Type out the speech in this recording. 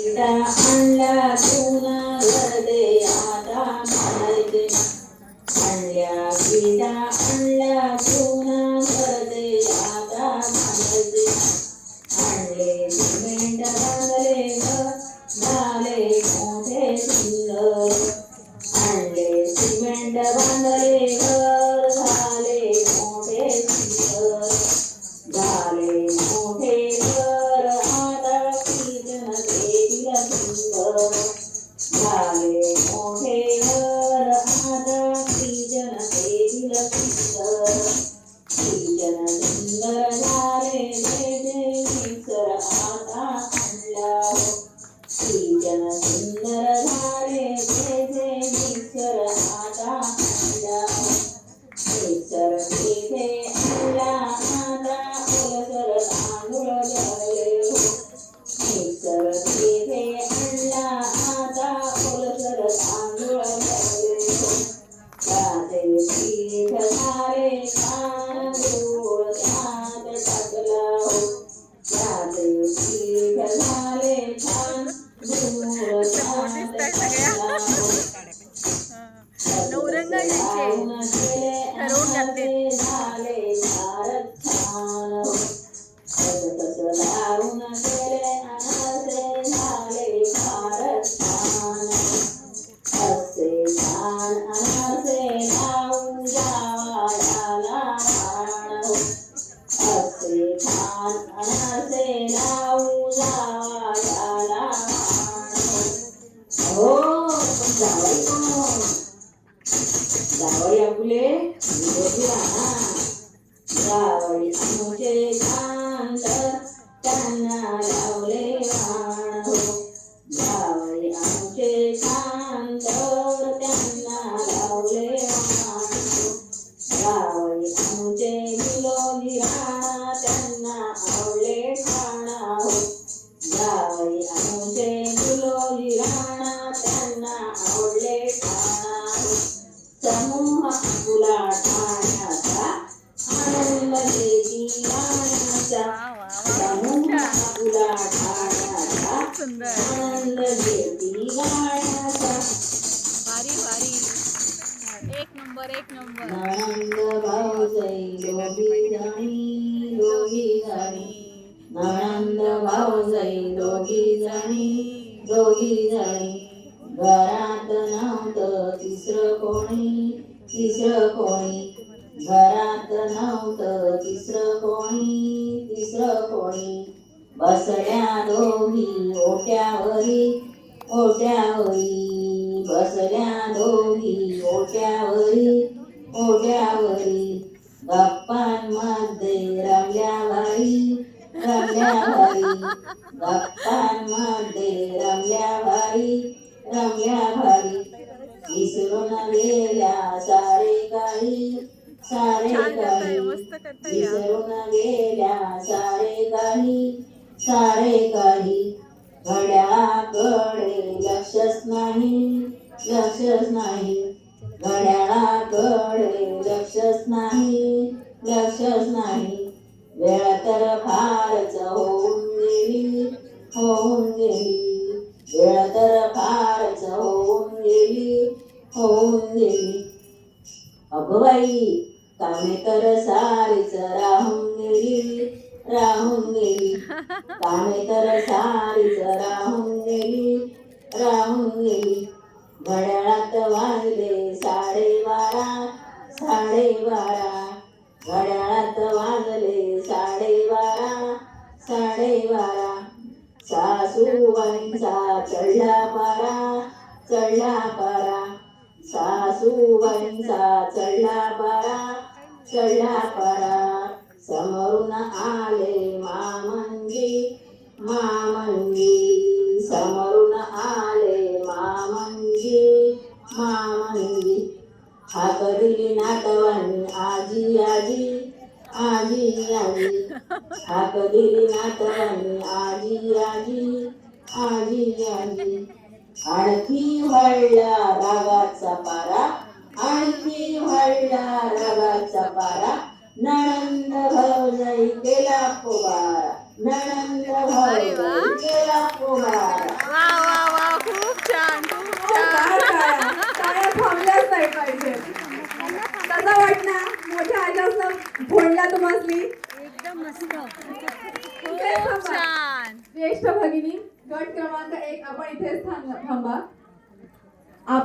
आणला तुना हृदय आता म्हणायचे आणल्या विडा आणला तुना हृदय आता म्हणायचे आणले सिमेंट बांधले घर झाले मोठे सुंदर आणले सिमेंट सुंदर झाले मोठे घर आता की Exatamente. जावई आपले विरोधी राहणार जावई आमचे शांत त्यांना लावले वाण जावई आमचे शांत त्यांना लावले वाण जावई आमचे सुंदर आनंद देवी राण्याचा भारी भारी एक नंबर एक नंबर नणंद भाऊजाई दोघी जणी दोघी जणी नणंद भाऊजाई दोघी जणी दोघी जणी घरात नव्हतं तिसरं कोणी तिसरं कोणी. घरात नव्हतं तिसरं कोणी तिसरं कोणी. बसल्या दोघी ओट्यावरी ओट्यावरी. बसल्या दोघी ओट्यावरी ओट्यावरी. गप्पांमध्ये रमल्या बाई रमल्या बाई. गप्पा विसरून गेल्या सारे काही सारे काही विसरून गेल्या सारे काही सारे काही. घड्याळाकडे लक्षच नाही लक्षच नाही. घड्याळाकडे लक्षच नाही लक्षच नाही. वेळ तर फारच होऊन गेली होऊन गेली. वेळ तर फारच होऊन गेली होऊन गेली अगं बाई कामे तर सारीच राहून गेली राहून गेली कामे तर सारीच राहून गेली राहून गेली घड्याळात वाजले साडेबारा साडेबारा. घड्याळात वाजले साडेबारा साडेबारा. सासूबाईंचा चढला पारा चढला पारा. सासूबाईंचा चढला परा चढला परा. समोरून आले मामंगी मामंगी. समोरून आले मामंगी मामंगी. हाक दिली नातवानी आजी आजी आजी आजी. हाक दिली नातवानी आजी आजी आजी आजी. आणखी वाढला रागात फोडला तुम्हाला एकदम मस्त. इथे ज्येष्ठ भगिनी गट क्रमांक एक आपण थांब- थांबा.